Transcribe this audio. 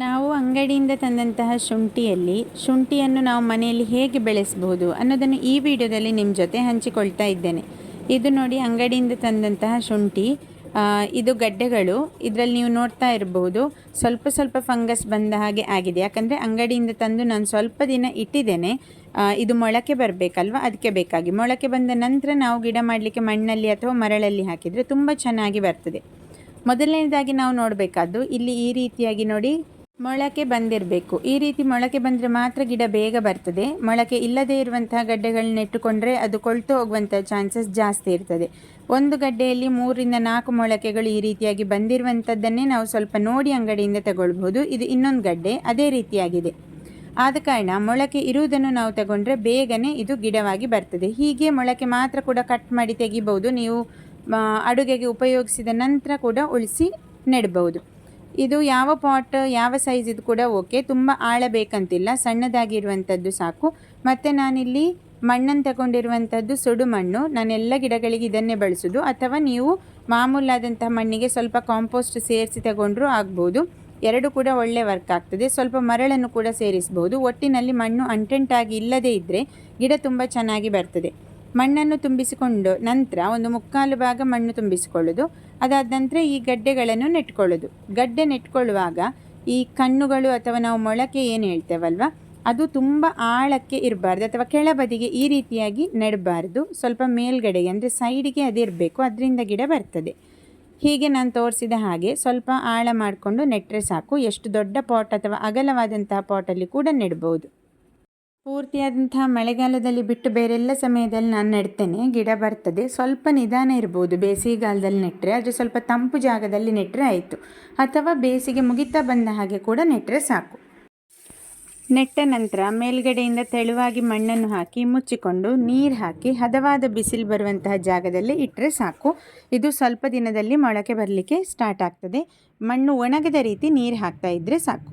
ನಾವು ಅಂಗಡಿಯಿಂದ ತಂದಂತಹ ಶುಂಠಿಯಲ್ಲಿ ಶುಂಠಿಯನ್ನು ನಾವು ಮನೆಯಲ್ಲಿ ಹೇಗೆ ಬೆಳೆಸಬಹುದು ಅನ್ನೋದನ್ನು ಈ ವಿಡಿಯೋದಲ್ಲಿ ನಿಮ್ಮ ಜೊತೆ ಹಂಚಿಕೊಳ್ತಾ ಇದ್ದೇನೆ. ಇದು ನೋಡಿ ಅಂಗಡಿಯಿಂದ ತಂದಂತಹ ಶುಂಠಿ. ಇದು ಗಡ್ಡೆಗಳು. ಇದರಲ್ಲಿ ನೀವು ನೋಡ್ತಾ ಇರಬಹುದು ಸ್ವಲ್ಪ ಸ್ವಲ್ಪ ಫಂಗಸ್ ಬಂದ ಹಾಗೆ ಆಗಿದೆ. ಯಾಕಂದರೆ ಅಂಗಡಿಯಿಂದ ತಂದು ನಾನು ಸ್ವಲ್ಪ ದಿನ ಇಟ್ಟಿದ್ದೇನೆ. ಇದು ಮೊಳಕೆ ಬರಬೇಕಲ್ವ? ಅದಕ್ಕೆ ಬೇಕಾಗಿ. ಮೊಳಕೆ ಬಂದ ನಂತರ ನಾವು ಗಿಡ ಮಾಡಲಿಕ್ಕೆ ಮಣ್ಣಲ್ಲಿ ಅಥವಾ ಮರಳಲ್ಲಿ ಹಾಕಿದರೆ ತುಂಬ ಚೆನ್ನಾಗಿ ಬರ್ತದೆ. ಮೊದಲನೇದಾಗಿ ನಾವು ನೋಡಬೇಕಾದ್ದು ಇಲ್ಲಿ ಈ ರೀತಿಯಾಗಿ ನೋಡಿ ಮೊಳಕೆ ಬಂದಿರಬೇಕು. ಈ ರೀತಿ ಮೊಳಕೆ ಬಂದರೆ ಮಾತ್ರ ಗಿಡ ಬೇಗ ಬರ್ತದೆ. ಮೊಳಕೆ ಇಲ್ಲದೇ ಇರುವಂತಹ ಗಡ್ಡೆಗಳನ್ನ ಇಟ್ಟುಕೊಂಡ್ರೆ ಅದು ಕೊಳ್ತು ಹೋಗುವಂಥ ಚಾನ್ಸಸ್ ಜಾಸ್ತಿ ಇರ್ತದೆ. ಒಂದು ಗಡ್ಡೆಯಲ್ಲಿ ಮೂರಿಂದ ನಾಲ್ಕು ಮೊಳಕೆಗಳು ಈ ರೀತಿಯಾಗಿ ಬಂದಿರುವಂಥದ್ದನ್ನೇ ನಾವು ಸ್ವಲ್ಪ ನೋಡಿ ಅಂಗಡಿಯಿಂದ ತಗೊಳ್ಬಹುದು. ಇದು ಇನ್ನೊಂದು ಗಡ್ಡೆ, ಅದೇ ರೀತಿಯಾಗಿದೆ. ಆದ ಕಾರಣ ಮೊಳಕೆ ಇರುವುದನ್ನು ನಾವು ತಗೊಂಡ್ರೆ ಬೇಗನೆ ಇದು ಗಿಡವಾಗಿ ಬರ್ತದೆ. ಹೀಗೆ ಮೊಳಕೆ ಮಾತ್ರ ಕೂಡ ಕಟ್ ಮಾಡಿ ತೆಗಿಬಹುದು. ನೀವು ಅಡುಗೆಗೆ ಉಪಯೋಗಿಸಿದ ನಂತರ ಕೂಡ ಉಳಿಸಿ ನೆಡಬಹುದು. ಇದು ಯಾವ ಪಾಟ್ ಯಾವ ಸೈಜ್ ಇದು ಕೂಡ ಓಕೆ ತುಂಬ ಆಳ ಬೇಕಂತಿಲ್ಲ ಸಣ್ಣದಾಗಿರುವಂಥದ್ದು ಸಾಕು. ಮತ್ತು ನಾನಿಲ್ಲಿ ಮಣ್ಣನ್ನು ತಗೊಂಡಿರುವಂಥದ್ದು ಸುಡು ಮಣ್ಣು. ನಾನೆಲ್ಲ ಗಿಡಗಳಿಗೆ ಇದನ್ನೇ ಬಳಸೋದು. ಅಥವಾ ನೀವು ಮಾಮೂಲಾದಂತಹ ಮಣ್ಣಿಗೆ ಸ್ವಲ್ಪ ಕಾಂಪೋಸ್ಟ್ ಸೇರಿಸಿ ತಗೊಂಡ್ರೂ ಆಗ್ಬೋದು. ಎರಡು ಕೂಡ ಒಳ್ಳೆ ವರ್ಕ್ ಆಗ್ತದೆ. ಸ್ವಲ್ಪ ಮರಳನ್ನು ಕೂಡ ಸೇರಿಸ್ಬೋದು. ಒಟ್ಟಿನಲ್ಲಿ ಮಣ್ಣು ಅಂಟೆಂಟಾಗಿ ಇಲ್ಲದೇ ಇದ್ದರೆ ಗಿಡ ತುಂಬ ಚೆನ್ನಾಗಿ ಬರ್ತದೆ. ಮಣ್ಣನ್ನು ತುಂಬಿಸಿಕೊಂಡು ನಂತರ ಒಂದು ಮುಕ್ಕಾಲು ಭಾಗ ಮಣ್ಣು ತುಂಬಿಸಿಕೊಳ್ಳೋದು. ಅದಾದ ನಂತರ ಈ ಗಡ್ಡೆಗಳನ್ನು ನೆಟ್ಕೊಳ್ಳೋದು. ಗಡ್ಡೆ ನೆಟ್ಕೊಳ್ಳುವಾಗ ಈ ಕಣ್ಣುಗಳು ಅಥವಾ ನಾವು ಮೊಳಕೆ ಏನು ಹೇಳ್ತೇವಲ್ವ? ಅದು ತುಂಬ ಆಳಕ್ಕೆ ಇರಬಾರ್ದು ಅಥವಾ ಕೆಳಬದಿಗೆ ಈ ರೀತಿಯಾಗಿ ನೆಡಬಾರ್ದು. ಸ್ವಲ್ಪ ಮೇಲ್ಗಡೆಗೆ ಅಂದರೆ ಸೈಡಿಗೆ ಅದಿರಬೇಕು ಅದರಿಂದ ಗಿಡ ಬರ್ತದೆ. ಹೀಗೆ ನಾನು ತೋರಿಸಿದ ಹಾಗೆ ಸ್ವಲ್ಪ ಆಳ ಮಾಡಿಕೊಂಡು ನೆಟ್ಟರೆ ಸಾಕು. ಎಷ್ಟು ದೊಡ್ಡ ಪಾಟ್ ಅಥವಾ ಅಗಲವಾದಂತಹ ಪಾಟಲ್ಲಿ ಕೂಡ ನೆಡ್ಬೋದು. ಪೂರ್ತಿಯಾದಂತಹ ಮಳೆಗಾಲದಲ್ಲಿ ಬಿಟ್ಟು ಬೇರೆಲ್ಲ ಸಮಯದಲ್ಲಿ ನಾನು ನೆಡ್ತೇನೆ. ಗಿಡ ಬರ್ತದೆ. ಸ್ವಲ್ಪ ನಿಧಾನ ಇರ್ಬೋದು ಬೇಸಿಗೆಗಾಲದಲ್ಲಿ ನೆಟ್ಟರೆ ಆದರೆ ಸ್ವಲ್ಪ ತಂಪು ಜಾಗದಲ್ಲಿ ನೆಟ್ಟರೆ ಆಯಿತು. ಅಥವಾ ಬೇಸಿಗೆ ಮುಗಿತಾ ಬಂದ ಹಾಗೆ ಕೂಡ ನೆಟ್ಟರೆ ಸಾಕು. ನೆಟ್ಟ ನಂತರ ಮೇಲ್ಗಡೆಯಿಂದ ತೆಳುವಾಗಿ ಮಣ್ಣನ್ನು ಹಾಕಿ ಮುಚ್ಚಿಕೊಂಡು ನೀರು ಹಾಕಿ ಹದವಾದ ಬಿಸಿಲು ಬರುವಂತಹ ಜಾಗದಲ್ಲಿ ಇಟ್ಟರೆ ಸಾಕು. ಇದು ಸ್ವಲ್ಪ ದಿನದಲ್ಲಿ ಮೊಳಕೆ ಬರಲಿಕ್ಕೆ ಸ್ಟಾರ್ಟ್ ಆಗ್ತದೆ. ಮಣ್ಣು ಒಣಗದ ರೀತಿ ನೀರು ಹಾಕ್ತಾ ಇದ್ದರೆ ಸಾಕು.